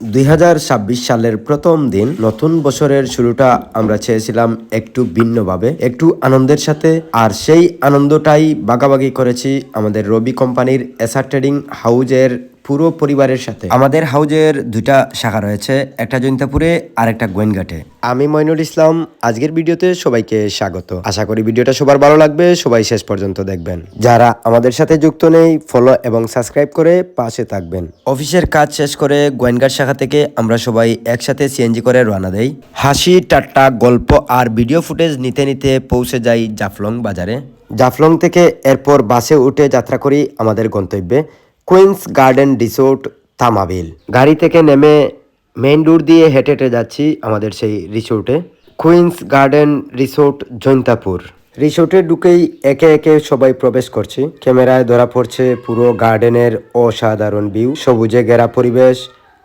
দুই হাজার ছাব্বিশ সালের প্রথম দিন নতুন বছরের শুরুটা আমরা চেয়েছিলাম একটু ভিন্নভাবে, একটু আনন্দের সাথে। আর সেই আনন্দটাই বাগাবাগি করেছি আমাদের রবি কোম্পানির এসআর ট্রেডিং হাউজের পুরো পরিবারের সাথে। আমাদের হাউজের দুইটা শাখা রয়েছে একটা জৈন্তাপুরে আর একটা গোয়েনঘাটে। আমি মইনুল ইসলাম আজকের ভিডিওতে সবাইকে স্বাগত। আশা করি ভিডিওটা সবার ভালো লাগবে সবাই শেষ পর্যন্ত দেখবেন। যারা আমাদের সাথে যুক্ত নেই ফলো এবং সাবস্ক্রাইব করে পাশে থাকবেন। অফিসের কাজ শেষ করে গোয়েনঘাট শাখা থেকে আমরা সবাই একসাথে সিএনজি করে রওনা দেই। হাসি টাট্টা গল্প আর ভিডিও ফুটেজ নিতে নিতে পৌঁছে যাই জাফলং বাজারে। জাফলং থেকে এরপর বাসে উঠে যাত্রা করি আমাদের গন্তব্যে। কুইন্স গার্ডেন রিসোর্ট তামাবিল গাড়ি থেকে নেমে মেইন রোড দিয়ে হেঁটে হেঁটে যাচ্ছি আমাদের সেই রিসোর্টে। Queens garden resort, Jaintapur. রিসোর্টে ঢুকেই একে একে সবাই প্রবেশ করছি। ক্যামেরায় ধরা পড়ছে পুরো গার্ডেনের অসাধারণ ভিউ। সবুজে ঘেরা পরিবেশ,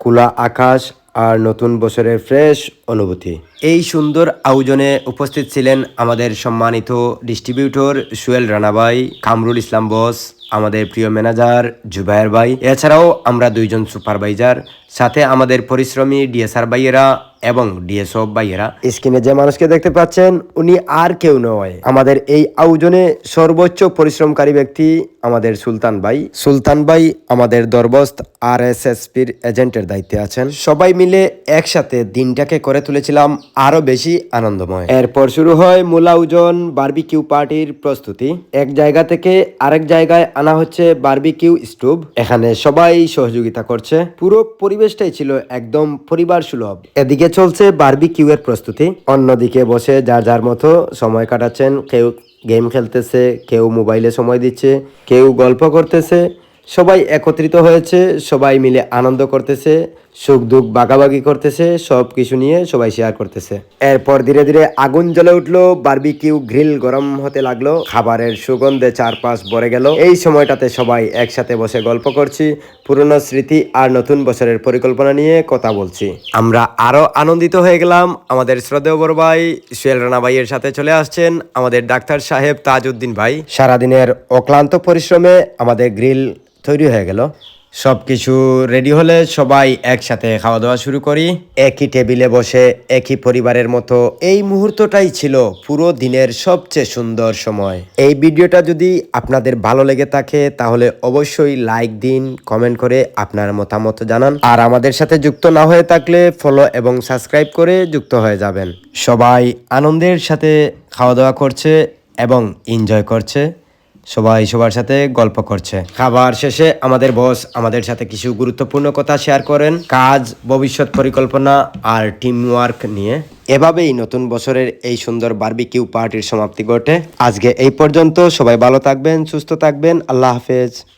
খোলা আকাশ আর নতুন বছরের ফ্রেশ অনুভূতি। এই সুন্দর আয়োজনে উপস্থিত ছিলেন আমাদের সম্মানিত ডিস্ট্রিবিউটর সুয়েল রানাবাই, কামরুল ইসলাম বস আমাদের প্রিয় ম্যানেজার জুবায়ের ভাই। এছাড়াও আমরা দুইজন সুপারভাইজার সাথে আমাদের পরিশ্রমী ডিএসআর ভাইয়েরা এবং ডিএসও ভাইয়েরা। স্ক্রিনে যে মানুষকে দেখতে পাচ্ছেন, উনি আর কেউ নয়। আমাদের এই আয়োজনে সর্বোচ্চ পরিশ্রমকারী ব্যক্তি আমাদের সুলতান ভাই। সুলতান ভাই আমাদের দরবস্ত আর এস এসপির এজেন্টের দায়িত্বে আছেন। সবাই মিলে একসাথে দিনটাকে করে তুলেছিলাম আরও বেশি আনন্দময়। এরপর শুরু হয় মূল আয়োজন বারবিকিউ পার্টির প্রস্তুতি। এক জায়গা থেকে আরেক জায়গায় আনা হচ্ছে বারবিকিউ স্টোভ এখানে সবাই সহযোগিতা করছে। পুরো পরিবেশটাই ছিল একদম পরিবার সুলভ। এদিকে চলছে বার্বি কিউ এর প্রস্তুতি। অন্যদিকে বসে যার যার মতো সময় কাটাচ্ছেন। কেউ গেম খেলতেছে, কেউ মোবাইলে সময় দিচ্ছে, কেউ গল্প করতেছে। সবাই একত্রিত হয়েছে, সবাই মিলে আনন্দ করতেছে, সুখ দুঃখ বাগাবাগি করতেছে সব কিছু নিয়ে সবাই শেয়ার করতেছে। এরপর ধীরে ধীরে আগুন জ্বলে উঠল বারবিকিউ গ্রিল গরম হতে লাগল, খাবারের সুগন্ধে চারপাশ ভরে গেল। এই সময়টাতে সবাই একসাথে বসে গল্প করছি, পুরনো স্মৃতি আর নতুন বছরের পরিকল্পনা নিয়ে কথা বলছি। আমরা আরও আনন্দিত হয়ে গেলাম। আমাদের শ্রদ্ধেয় বড় ভাই, সুয়েল রানা ভাইয়ের সাথে চলে আসছেন। আমাদের ডাক্তার সাহেব তাজউদ্দিন ভাই। সারাদিনের অক্লান্ত পরিশ্রমে আমাদের গ্রিল তৈরি হয়ে গেল। সব কিছু রেডি হলে সবাই একসাথে খাওয়া দাওয়া শুরু করি। একই টেবিলে বসে, একই পরিবারের মতো এই মুহূর্তটাই ছিল পুরো দিনের সবচেয়ে সুন্দর সময়। এই ভিডিওটা যদি আপনাদের ভালো লেগে থাকে, তাহলে অবশ্যই লাইক দিন কমেন্ট করে আপনার মতামত জানান। আর আমাদের সাথে যুক্ত না হয়ে থাকলে ফলো এবং সাবস্ক্রাইব করে যুক্ত হয়ে যাবেন। সবাই আনন্দের সাথে খাওয়া দাওয়া করছে এবং এনজয় করছে। সবাই সবার সাথে গল্প করছে। খাবার শেষে আমাদের বস আমাদের সাথে কিছু গুরুত্বপূর্ণ কথা শেয়ার করেন। কাজ, ভবিষ্যৎ পরিকল্পনা আর টিম ওয়ার্ক নিয়ে। এভাবেই নতুন বছরের এই সুন্দর বার্বিকিউ পার্টির সমাপ্তি ঘটে। আজকে এই পর্যন্ত সবাই ভালো থাকবেন, সুস্থ থাকবেন। আল্লাহ হাফেজ।